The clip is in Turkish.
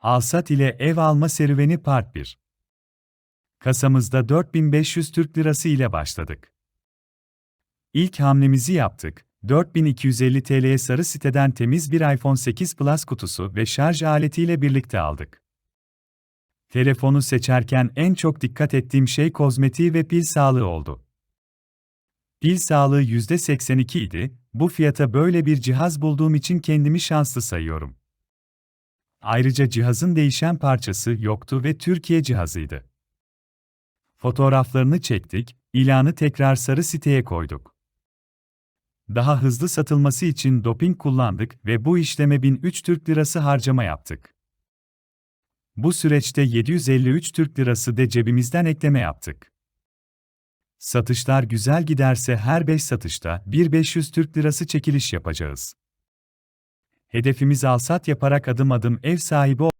Alsat ile ev alma serüveni Part 1 Kasamızda 4500 Türk Lirası ile başladık. İlk hamlemizi yaptık. 4250 TL'ye sarı siteden temiz bir iPhone 8 Plus kutusu ve şarj aletiyle birlikte aldık. Telefonu seçerken en çok dikkat ettiğim şey kozmetiği ve pil sağlığı oldu. Pil sağlığı %82 idi, bu fiyata böyle bir cihaz bulduğum için kendimi şanslı sayıyorum. Ayrıca cihazın değişen parçası yoktu ve Türkiye cihazıydı. Fotoğraflarını çektik, ilanı tekrar sarı siteye koyduk. Daha hızlı satılması için doping kullandık ve bu işleme 1003 Türk Lirası harcama yaptık. Bu süreçte 753 Türk Lirası de cebimizden ekleme yaptık. Satışlar güzel giderse her 5 satışta 1500 Türk Lirası çekiliş yapacağız. Hedefimiz alsat yaparak adım adım ev sahibi